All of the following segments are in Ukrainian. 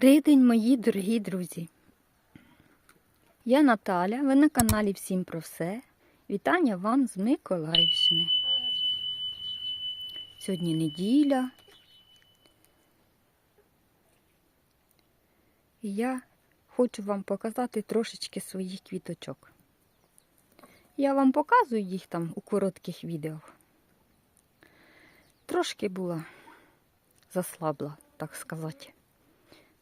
Добрий день, мої дорогі друзі. Я Наталя, ви на каналі Всім про все. Вітання вам з Миколаївщини. Сьогодні неділя. І я хочу вам показати трошечки своїх квіточок. Я вам показую їх там у коротких відео. Трошки була заслабла, так сказати.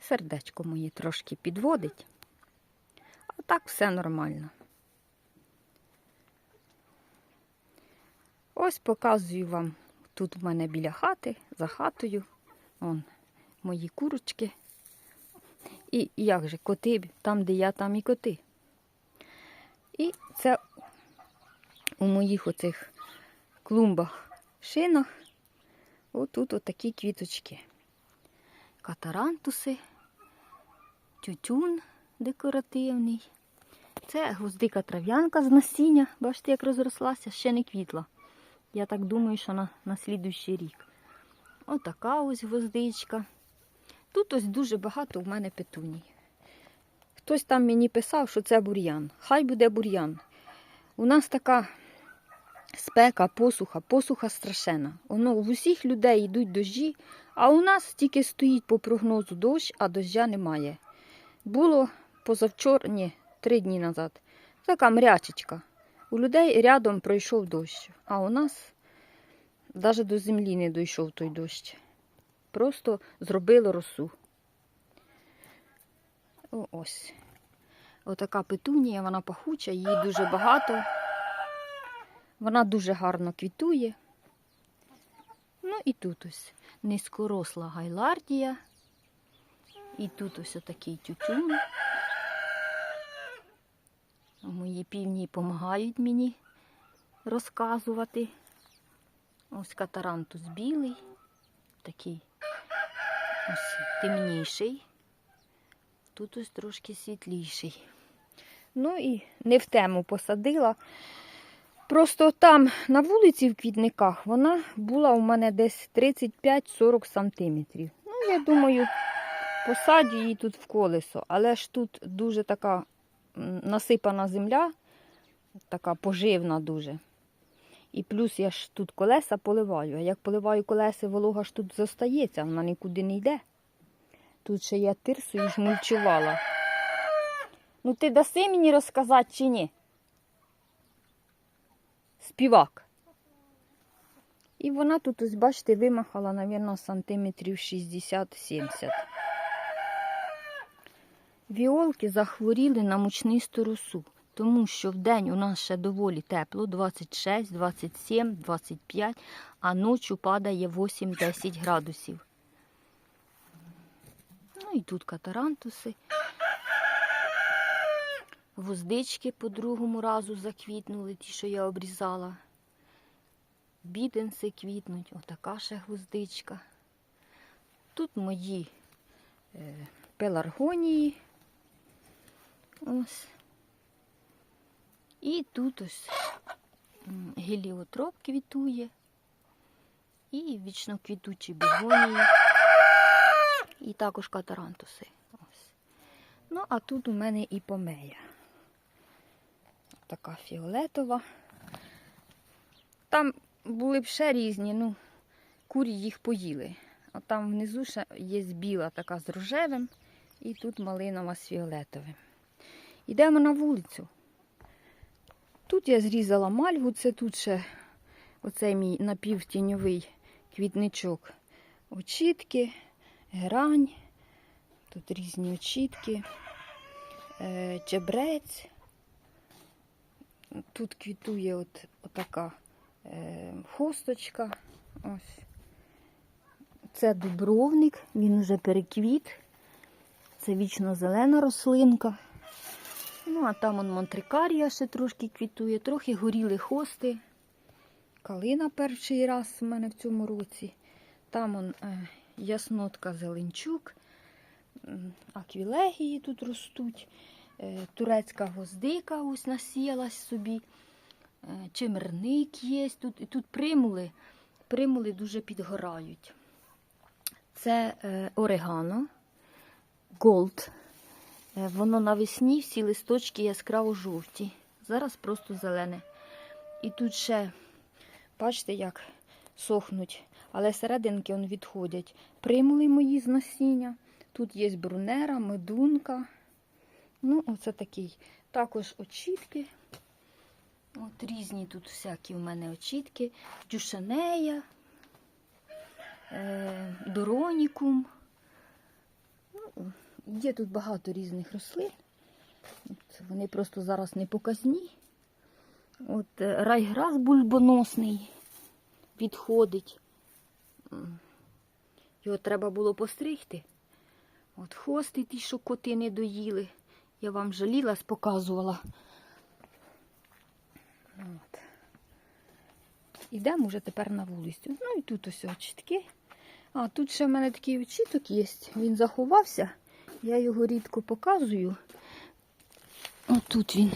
Сердечко моє трошки підводить. А так все нормально. Ось показую вам. Тут в мене біля хати, за хатою. Вон мої курочки. І як же коти, там, де я, там і коти. І це у моїх оцих клумбах, шинах. Отут отакі квіточки катарантуси, тютюн декоративний. Це гвоздика трав'янка з насіння. Бачите, як розрослася, ще не квітла. Я так думаю, що на, на слідуючий рік. Отака ось гвоздичка. Тут ось дуже багато в мене петуній. Хтось там мені писав, що це бур'ян. Хай буде бур'ян. У нас така спека, посуха, посуха страшена. Воно в усіх людей йдуть дощі, а у нас тільки стоїть по прогнозу дощ, а доща немає. Було позавчора, ні, три дні назад. Така мрячечка. У людей рядом пройшов дощ, а у нас навіть до землі не дійшов той дощ. Просто зробило росу. О, ось. Отака петунія, вона пахуча, її дуже багато. Вона дуже гарно квітує. Ну і тут ось низькоросла гайлардія. І тут ось отакий тютюн. Мої півні допомагають мені розказувати. Ось катарантус білий, такий ось темніший. Тут ось трошки світліший. Ну і не в тему посадила. Просто там на вулиці в квітниках вона була у мене десь 35-40 сантиметрів. Ну, я думаю, посадю її тут в колесо, але ж тут дуже така насипана земля, така поживна дуже. І плюс я ж тут колеса поливаю. А як поливаю колеса, волога ж тут зостається, вона нікуди не йде. Тут ще я тирсою жмульчувала. Ну ти даси мені розказати чи ні? співак. І вона тут, ось, бачите, вимахала, мабуть, сантиметрів 60-70. Віолки захворіли на мучнисту росу, тому що вдень у нас ще доволі тепло, 26, 27, 25, а ночі падає 8-10 градусів. Ну і тут катарантуси. Гвоздички по другому разу заквітнули, ті, що я обрізала. Біденси квітнуть, отака ще гвоздичка. Тут мої е, пеларгонії. Ось. І тут ось геліотроп квітує. І вічно квітучі бігонії. І також катарантуси. Ось. Ну, а тут у мене і помея така фіолетова. Там були б ще різні, ну, курі їх поїли. А там внизу ще є біла така з рожевим, і тут малинова з фіолетовим. Йдемо на вулицю. Тут я зрізала мальву, це тут ще оцей мій напівтіньовий квітничок. Очітки, грань, тут різні очітки, е, чебрець. Тут квітує от, отака е, хосточка. Ось. Це дубровник, він вже переквіт. Це вічно зелена рослинка. Ну, а там он монтрикарія ще трошки квітує, трохи горіли хости. Калина перший раз у мене в цьому році. Там он е, яснотка зеленчук, аквілегії тут ростуть. Е, турецька гвоздика ось насіялась собі. Е, Чимерник є тут. І тут примули. Примули дуже підгорають. Це е, орегано. Gold. Е, Воно навесні всі листочки яскраво жовті. Зараз просто зелене. І тут ще, бачите, як сохнуть, але серединки он відходять. Примули мої з насіння. Тут є брунера, медунка. Ну, оце такий. Також очітки. От різні тут всякі у мене очітки. Дюшанея, е, доронікум. Ну, Є тут багато різних рослин. От, вони просто зараз не показні. От е, райграс бульбоносний відходить. Його треба було постригти. От хости ті, що коти не доїли. Я вам жалілась, показувала. От. Ідемо вже тепер на вулицю. Ну і тут ось очітки. А тут ще в мене такий очіток є. Він заховався. Я його рідко показую. Отут він.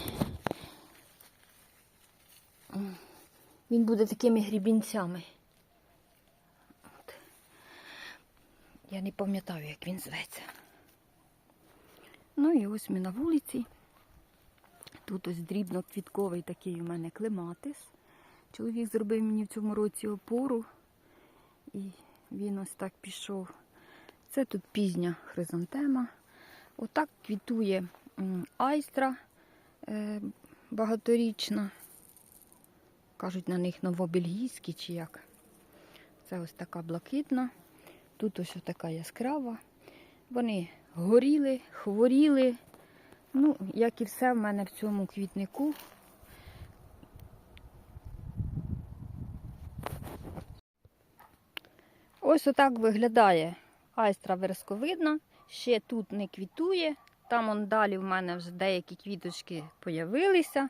Він буде такими грібінцями. От. Я не пам'ятаю, як він зветься. Ну і ось ми на вулиці. Тут ось дрібно-квітковий такий у мене клематис. Чоловік зробив мені в цьому році опору. І він ось так пішов. Це тут пізня хризантема. Отак квітує айстра е, багаторічна. Кажуть, на них новобельгійські чи як. Це ось така блакитна. Тут ось така яскрава. Вони горіли, хворіли. Ну, як і все в мене в цьому квітнику. Ось отак виглядає айстра вересковидна. Ще тут не квітує. Там он далі в мене вже деякі квіточки появилися.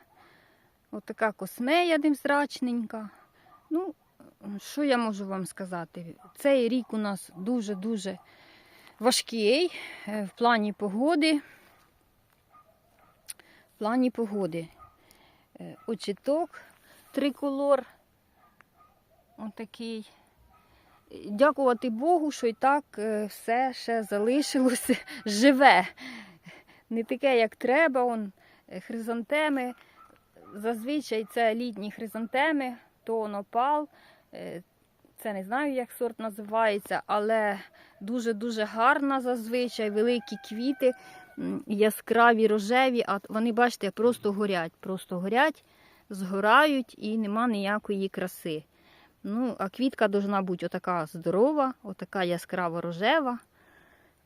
Ось така космея невзрачненька. Ну, що я можу вам сказати? Цей рік у нас дуже-дуже важкий е, в плані погоди. В плані погоди. Е, Очіток триколор. Отакий. Дякувати Богу, що і так е, все ще залишилося живе. Не таке, як треба. Он, е, хризантеми. Зазвичай це літні хризантеми, то онопал. Е, Це не знаю, як сорт називається, але дуже-дуже гарна зазвичай, великі квіти, яскраві рожеві, а вони, бачите, просто горять. Просто горять, згорають і нема ніякої краси. Ну, а квітка должна бути отака здорова, отака яскраво рожева.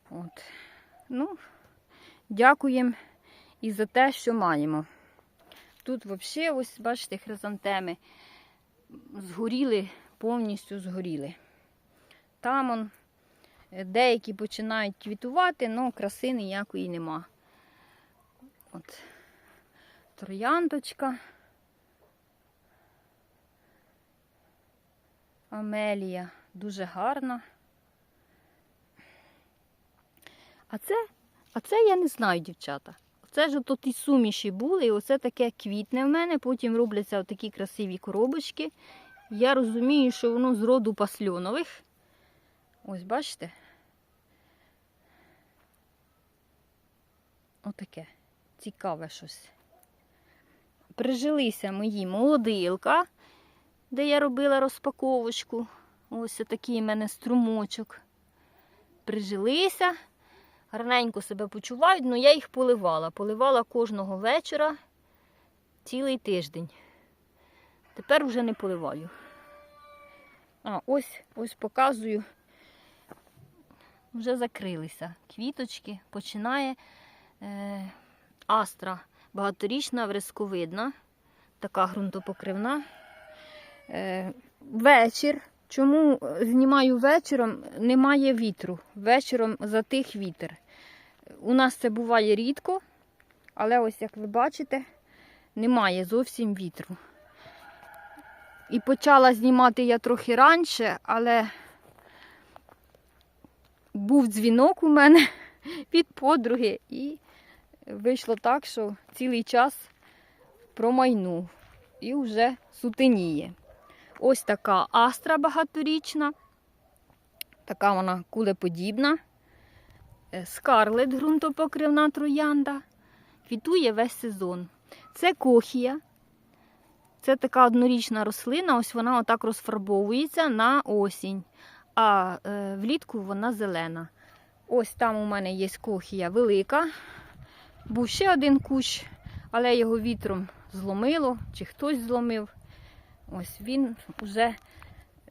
От. Ну, дякуємо і за те, що маємо. Тут взагалі, ось, бачите, хризантеми згоріли, повністю згоріли. Там он, е, деякі починають квітувати, але краси ніякої нема. От. Трояндочка. Амелія дуже гарна. А це, а це я не знаю, дівчата. Це ж ото ті суміші були, і оце таке квітне в мене, потім робляться такі красиві коробочки. Я розумію, що воно з роду пасльонових. Ось, бачите? Отаке. Цікаве щось. Прижилися мої молодилка, де я робила розпаковочку. Ось такий в мене струмочок. Прижилися гарненько себе почувають, але я їх поливала. Поливала кожного вечора цілий тиждень. Тепер вже не поливаю. А, ось, ось показую. Вже закрилися квіточки, починає е, астра багаторічна, врезковидна, така ґрунтопокривна. Е, вечір. Чому знімаю вечором? Немає вітру. Вечором затих вітер. У нас це буває рідко, але ось як ви бачите, немає зовсім вітру. І почала знімати я трохи раніше, але був дзвінок у мене від подруги, і вийшло так, що цілий час промайнув і вже сутеніє. Ось така астра багаторічна. Така вона кулеподібна. е, скарлет ґрунтопокривна троянда. Квітує весь сезон. Це кохія. Це така однорічна рослина, ось вона отак розфарбовується на осінь, а е, влітку вона зелена. Ось там у мене є кохія велика. Був ще один кущ, але його вітром зломило, чи хтось зломив. Ось він вже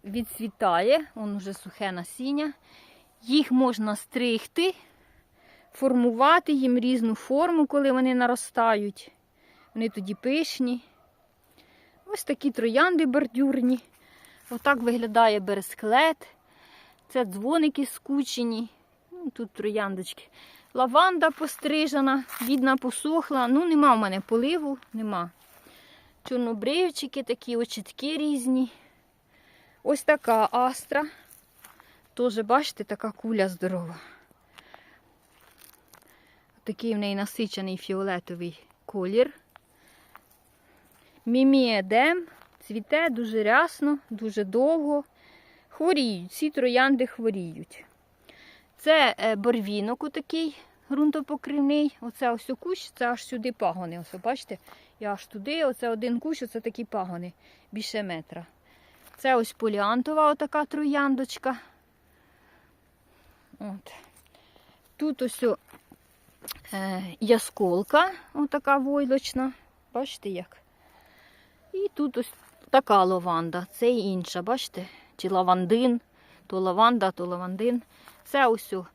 відцвітає, он уже сухе насіння. Їх можна стригти, формувати їм різну форму, коли вони наростають. Вони тоді пишні. Ось такі троянди бордюрні. Отак виглядає бересклет. Це дзвоники скучені. Ну, Тут трояндочки. Лаванда пострижена, бідна посохла. Ну, нема в мене поливу, нема. Чорнобривчики такі, очітки різні. Ось така астра. Теж, бачите, така куля здорова. Такий в неї насичений фіолетовий колір. Міміедем цвіте дуже рясно, дуже довго. Хворіють, всі троянди хворіють. Це е, борвінок отакий ґрунтопокривний. Оце ось кущ, це аж сюди пагони. Ось, бачите, я аж туди, оце один кущ, оце такі пагони, більше метра. Це ось поліантова отака трояндочка. От. Тут ось о, е, ясколка, отака войлочна. Бачите як? І тут ось така лаванда. Це і інша, бачите? Чи лавандин, то лаванда, то лавандин. Це ось о,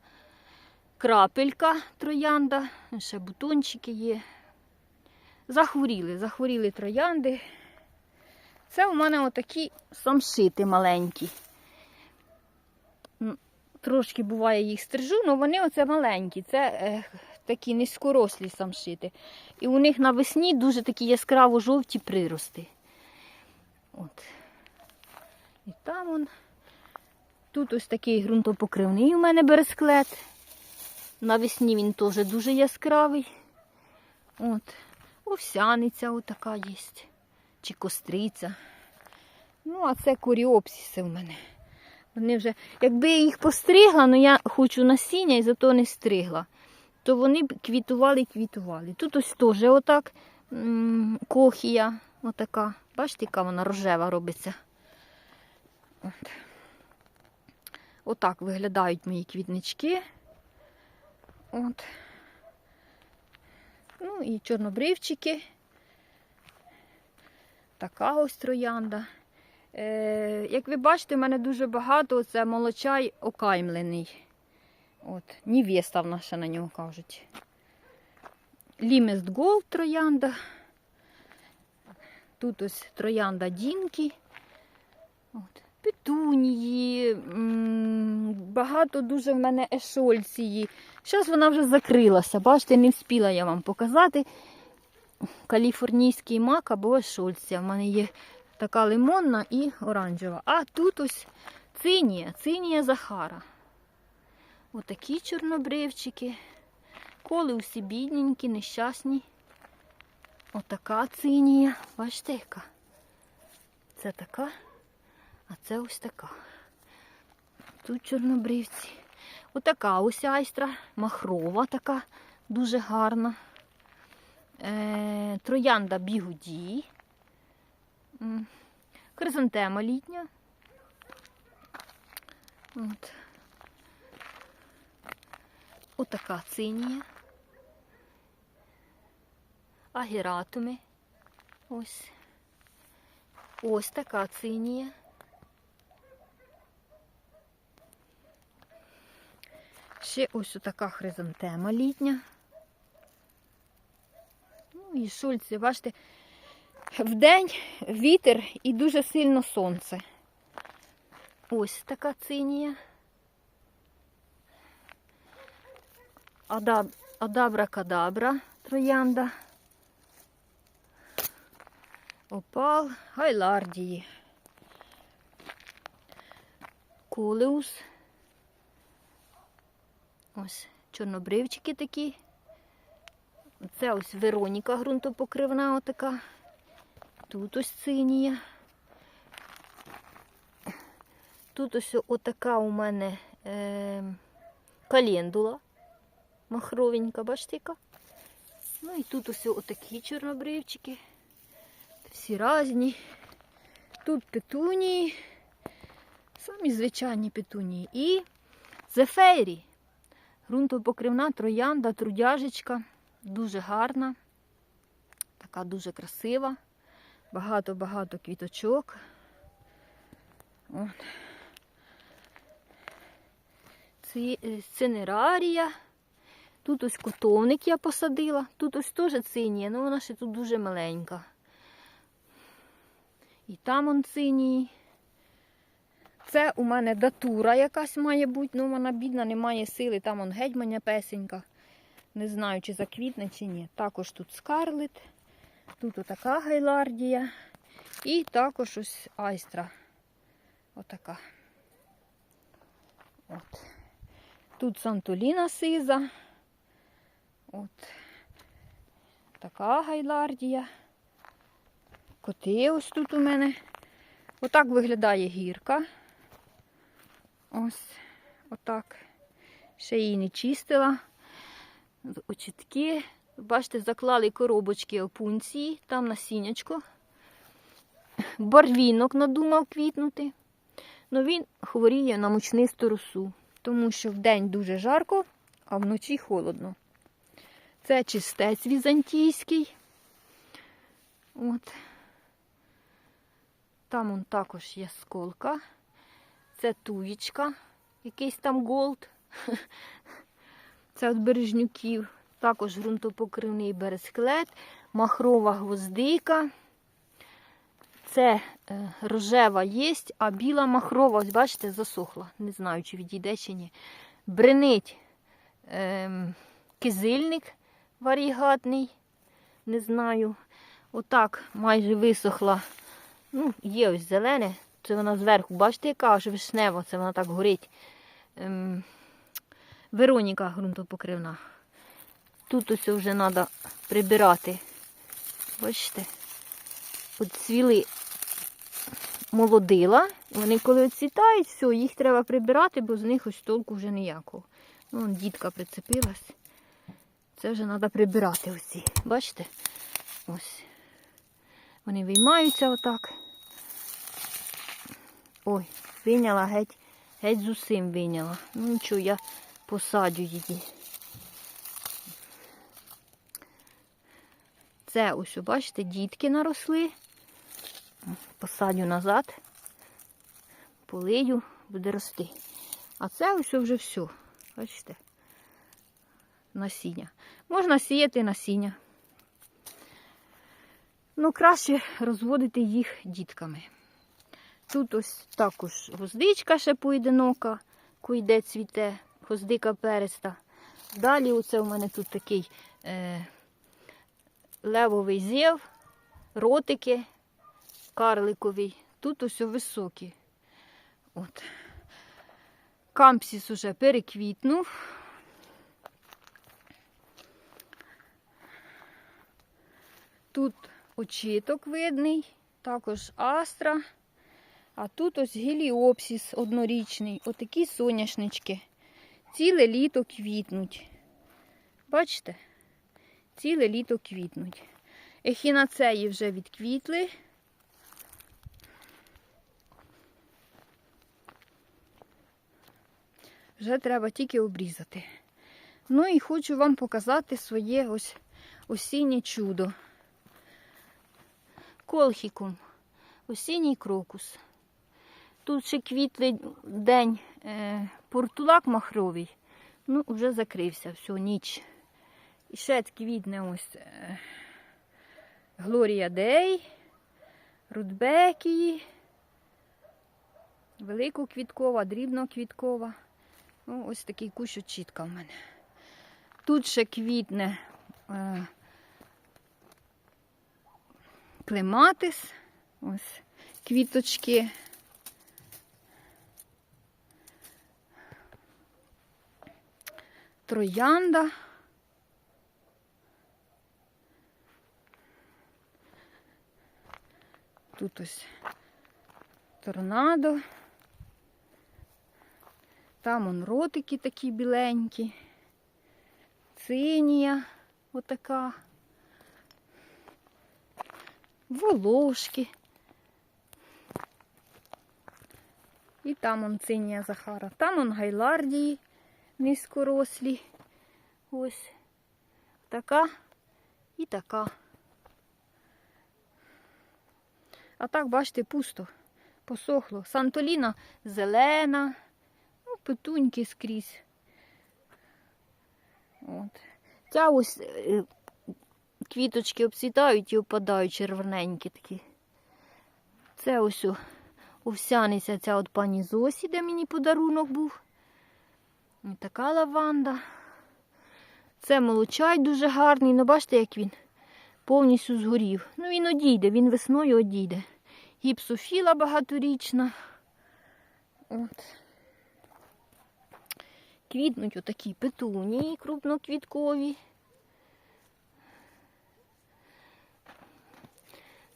крапелька троянда, ще бутончики є. Захворіли, захворіли троянди. Це у мене отакі самшити маленькі. Трошки буває їх стрижу, але вони оце маленькі. Це е, такі низькорослі самшити. І у них навесні дуже такі яскраво жовті прирости. От. І там он. Тут ось такий ґрунтопокривний у мене бересклет. Навесні він теж дуже яскравий. От. Овсяниця отака є. Чи костриця. Ну, а це коріопсіси в мене. Вони вже, якби я їх постригла, але я хочу насіння і зато не стригла, то вони б квітували і квітували. Тут ось теж отак кохія, отака. Бачите, яка вона рожева робиться. От. Отак виглядають мої квітнички. От. Ну і чорнобривчики. Така ось троянда. Е, як ви бачите, в мене дуже багато це молочай окаймлений. От, Нівеста в нас ще на нього кажуть. Лімест Голд троянда. Тут ось троянда Дінки. От. Петунії, багато дуже в мене ешольції. Зараз вона вже закрилася. Бачите, не встигла я вам показати. Каліфорнійський мак або ешольція. В мене є така лимонна і оранжева. А тут ось цинія, цинія Захара. Отакі чорнобривчики. Коли усі бідненькі, нещасні. Отака цинія. Бачите, яка? Це така, а це ось така. Тут чорнобривці. Отака ось айстра, махрова така, дуже гарна. Е, троянда бігуді. Хризантема літня. От. Отака цинія. Агератуми. Ось. Ось така цинія. Ще ось така хризантема літня. Ну і шульці, бачите, вдень вітер і дуже сильно сонце. Ось така цинія. Адаб... Адабра-кадабра троянда. Опал, гайлардії. Колеус. Ось чорнобривчики такі. Це ось Вероніка ґрунтопокривна отака. Тут ось цинія. Тут ось отака у мене е, календула. махровенька, бачите яка? Ну і тут ось отакі чорнобривчики. Всі різні. Тут петунії, самі звичайні петунії. І зефейрі. Грунтопокривна троянда, трудяжечка. Дуже гарна. Така дуже красива. Багато-багато квіточок. От. Е, Цинерарія. Тут ось котовник я посадила. Тут ось теж цинія, але вона ще тут дуже маленька. І там он цинії. Це у мене датура якась має бути, ну вона бідна, не має сили. Там он гетьманя песенька. Не знаю, чи заквітне, чи ні. Також тут скарлет, тут отака гайлардія. І також ось айстра. Отака. От. Тут Сантоліна сиза. От. Така гайлардія. Коти ось тут у мене. Отак виглядає гірка. Ось, отак. Ще її не чистила. Очітки. Бачите, заклали коробочки опунції, там насіннячко. Барвінок надумав квітнути. Ну він хворіє на мучнисту росу, тому що вдень дуже жарко, а вночі холодно. Це чистець візантійський. От. Там он також є сколка. Це туєчка, якийсь там голд. Це від бережнюків. Також ґрунтопокривний бересклет, махрова гвоздика. Це е, рожева є, а біла махрова, ось бачите, засохла. Не знаю, чи відійде, чи ні. Бренить ем, кизильник варігатний. Не знаю. Отак майже висохла. Ну, є ось зелене. Це вона зверху, бачите, яка аж вишнева, це вона так горить. Ем, Вероніка ґрунтопокривна. Тут ось вже треба прибирати. Бачите? От цвіли молодила. Вони коли оцвітають, все, їх треба прибирати, бо з них ось толку вже ніякого. Ну, дітка прицепилась. Це вже треба прибирати оці. Бачите? Ось. Вони виймаються отак. Ой, вийняла геть, геть з усім вийняла. Ну нічого, я посадю її. Це ось, бачите, дітки наросли. Посадю назад, полию, буде рости. А це ось вже все. Бачите? Насіння. Можна сіяти насіння. Ну, краще розводити їх дітками. Тут ось також гвоздичка ще поєдинока, куйде цвіте, гвоздика переста. Далі оце у мене тут такий е, левовий зєв, ротики карликовий. Тут ось високі. От. Кампсіс уже переквітнув. Тут очіток видний, також астра. А тут ось геліопсіс однорічний, отакі соняшнички. Ціле літо квітнуть. Бачите? Ціле літо квітнуть. Ехінацеї вже відквітли. Вже треба тільки обрізати. Ну і хочу вам показати своє ось осіннє чудо. Колхікум. Осінній крокус. Тут ще квітлий день е, портулак махровий. Ну, вже закрився, все, ніч. І ще квітне ось е, Глорія Дей, Рудбекії, великоквіткова, дрібноквіткова. Ну, ось такий кущ очітка в мене. Тут ще квітне е, клематис, ось квіточки. Троянда. Тут ось торнадо. Там он ротики такі біленькі. гліцинія отака. Волошки. І там он цинія Захара. Там он гайлардії низькорослі. Ось така і така. А так, бачите, пусто, посохло. Сантоліна зелена, ну, петуньки скрізь. От. Ця ось е, квіточки обцвітають і опадають червоненькі такі. Це ось овсяниця ця от пані Зосі, де мені подарунок був. І така лаванда. Це молочай дуже гарний, ну бачите, як він повністю згорів. Ну він одійде, він весною одійде. Гіпсофіла багаторічна. От. Квітнуть отакі петунії крупноквіткові.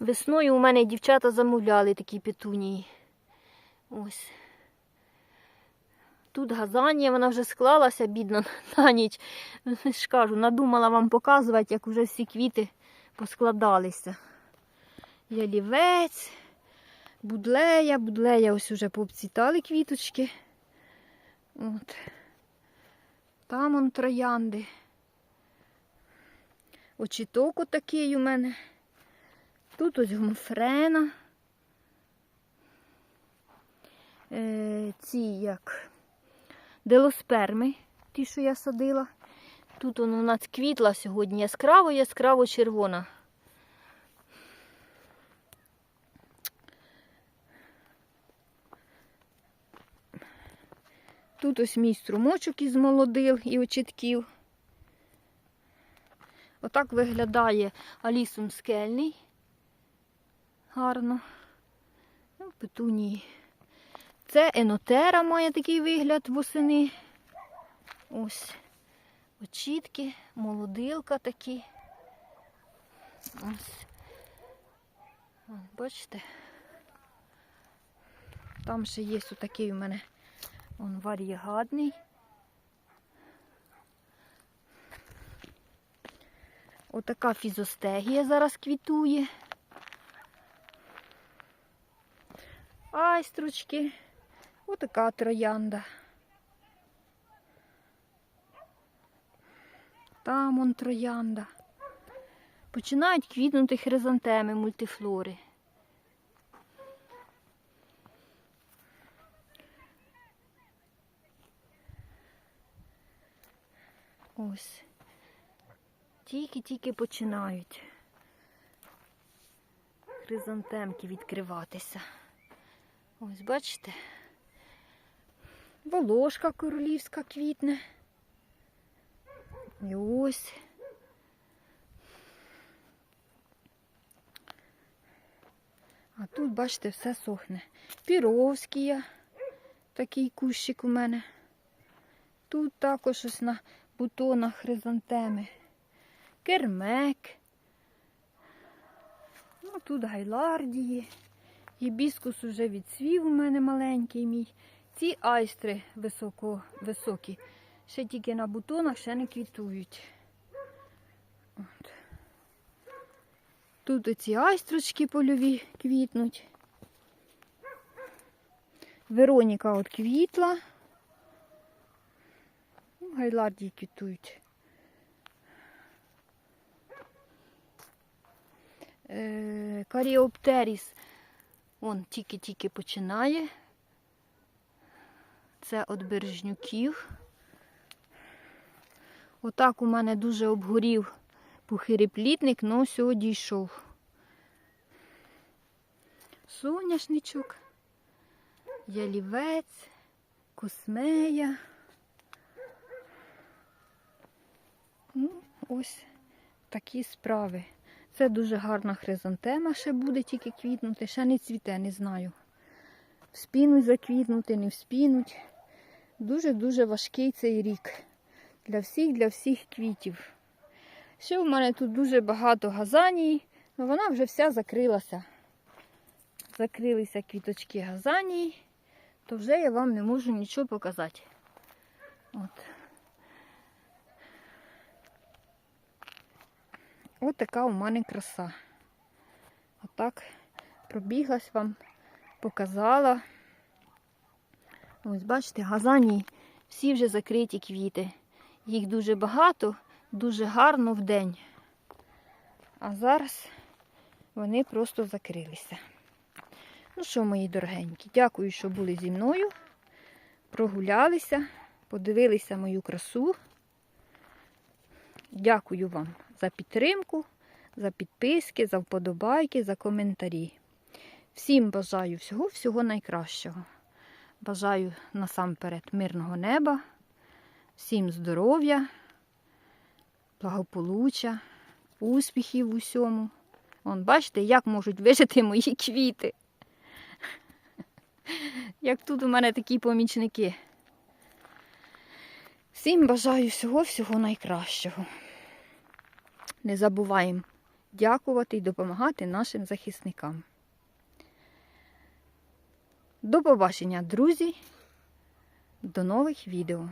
Весною у мене дівчата замовляли такі петунії. Ось. Тут газанія, вона вже склалася, бідна, на ніч. ж кажу, надумала вам показувати, як вже всі квіти поскладалися. Ялівець, будлея, будлея ось уже пообцвітали квіточки. От. Там он троянди. Очіток отакий у мене. Тут ось гомофрена. Е, ці як делосперми, ті, що я садила. Тут воно нас квітла сьогодні яскраво, яскраво червона. Тут ось мій струмочок із молодил і очітків. Отак виглядає алісум скельний. Гарно. Ну, петунії. Це енотера має такий вигляд восени. Ось очітки, молодилка такі. Ось. Бачите? Там ще є отакий у мене он варігадний. Отака фізостегія зараз квітує. Айстручки. Отака троянда. Там он троянда. Починають квітнути хризантеми мультифлори. Ось. Тільки-тільки починають хризантемки відкриватися. Ось, бачите? Волошка королівська квітне. І ось. А тут, бачите, все сохне. Піровський такий кущик у мене. Тут також ось на бутонах хризантеми. Кермек. Ну, тут гайлардії. Гібіскус уже відцвів у мене маленький мій. Ці айстри високо, високі. Ще тільки на бутонах ще не квітують. От. Тут оці айстрочки польові квітнуть. Вероніка от квітла. Ну, Гайлардії квітують. Е, Каріоптеріс. Он тільки-тільки починає. Це від бережнюків. Отак у мене дуже обгорів пухиреплітник, але все дійшов. Соняшничок, ялівець, космея. Ну, ось такі справи. Це дуже гарна хризантема ще буде тільки квітнути, ще не цвіте, не знаю. Вспінуть заквітнути, не вспінуть. Дуже-дуже важкий цей рік. Для всіх, для всіх квітів. Ще в мене тут дуже багато газаній, але вона вже вся закрилася. Закрилися квіточки газаній, то вже я вам не можу нічого показати. От. Ось така у мене краса. Отак пробіглась вам, показала. Ось бачите, газані всі вже закриті квіти. Їх дуже багато, дуже гарно в день. А зараз вони просто закрилися. Ну що, мої дорогенькі, дякую, що були зі мною. Прогулялися, подивилися мою красу. Дякую вам за підтримку, за підписки, за вподобайки, за коментарі. Всім бажаю всього-всього найкращого. Бажаю насамперед мирного неба, всім здоров'я, благополуччя, успіхів усьому. Вон, бачите, як можуть вижити мої квіти. Як тут у мене такі помічники. Всім бажаю всього-всього найкращого. Не забуваємо дякувати і допомагати нашим захисникам. До побачення, друзі! До нових відео!